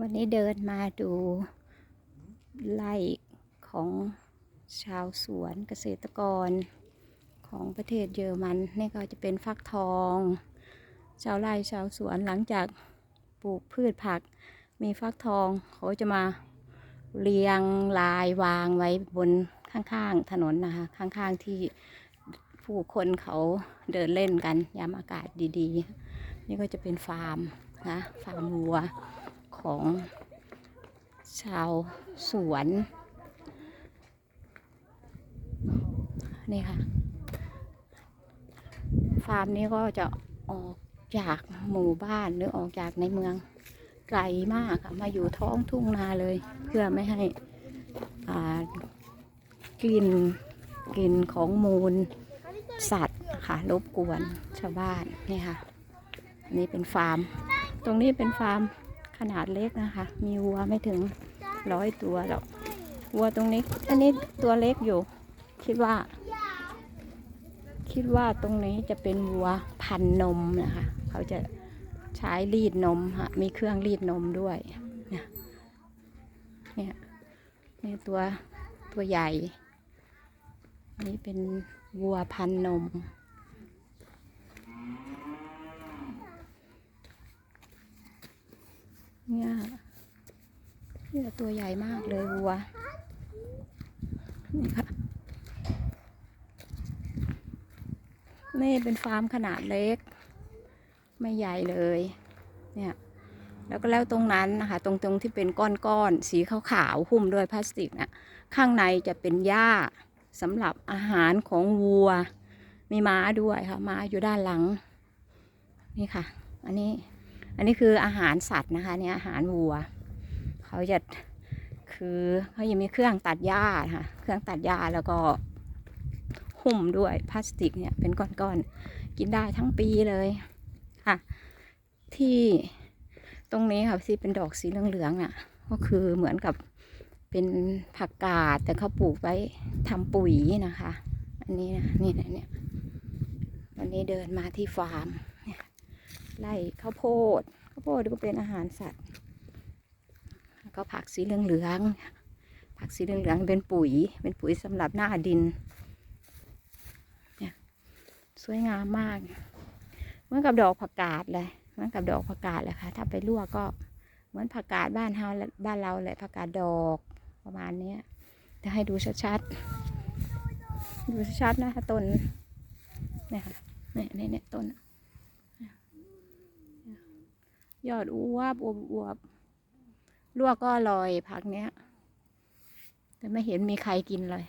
วันนี้เดินมาดูไร่ของชาวสวนเกษตรกรของประเทศเยอรมันนี่ก็จะเป็นฟักทอง ชาวไร่ชาวสวนหลังจากปลูกพืชผัก มีฟักทองเขาจะมาเรียงรายวางไว้บนข้างๆถนนนะคะ ข้างๆที่ผู้คนเขาเดินเล่นกันยามอากาศดีๆ นี่ก็จะเป็นฟาร์มนะฟาร์มวัว ของชาวสวน นี่ค่ะ ฟาร์มนี้ก็จะออกจากหมู่บ้านหรือออกจากในเมืองไกลมากค่ะมาอยู่ท้องทุ่งนาเลย เพื่อไม่ให้กลิ่นกลิ่นของมูลสัตว์ค่ะรบกวนชาวบ้านนี่ค่ะนนี้เป็นฟาร์ม ตรงนี้เป็นฟาร์ม นาดเล็กนะคะ มีวัวไม่ถึงร้อยตัวหรอกวัวตรงนี้ อันนี้ตัวเล็กอยู่ คิดว่า คิดว่าตรงนี้จะเป็นวัวพันนมนะคะ เขาจะใช้รีดนมฮะมีเครื่องรีดนมด้วยเนี่ยเนี่ยนี่ตัวตัวใหญ่อันนี้เป็นวัวพันนม เนี่ยเนี่ตัวใหญ่มากเลยวัว นี่ค่ะ นี่เป็นฟาร์มขนาดเล็ก ไม่ใหญ่เลย เนี่ย แล้วก็แล้วตรงนั้นนะคะ ตรงตรงที่เป็นก้อนๆ สีขาวๆ หุ้มด้วยพลาสติกนะข้างในจะเป็นหญ้าสำหรับอาหารของวัว มีม้าด้วยค่ะ ม้าอยู่ด้านหลัง นี่ค่ะ อันนี้ อันนี้คืออาหารสัตว์นะคะ เนี่ยอาหารวัว เขาจะคือเขายังมีเครื่องตัดหญ้าค่ะเครื่องตัดหญ้าแล้วก็หุ้มด้วยพลาสติกเนี่ยเป็นก้อนๆกินได้ทั้งปีเลยค่ะ ที่ตรงนี้ค่ะที่เป็นดอกสีเหลืองๆน่ะ ก็คือเหมือนกับเป็นผักกาดแต่เขาปลูกไว้ทำปุ๋ยนะคะ อันนี้นะนี่นะเนี่ยวันนี้เดินมาที่ฟาร์มไล่ข้าวโพดข้าวโพดก็เป็นอาหารสัตว์ ก็ผักสีเหลืองๆผักสีเหลืองๆเป็นปุ๋ย เป็นปุ๋ยสำหรับหน้าดินเนี่ยสวยงามมากเหมือนกับดอกผักกาดเลยเหมือนกับดอกผักกาดเลยค่ะ ถ้าไปลวกก็เหมือนผักกาดบ้านเฮาบ้านเราแหละผักกาดดอกประมาณเนี้ยจะให้ดูชัดๆดูชัดๆนะคะต้นเนี่ยค่ะเนี่ยเนี่ยเนี่ยต้นยอดอวบอวบอวบ ลวกก็อร่อยผักเนี้ย แต่ไม่เห็นมีใครกินเลย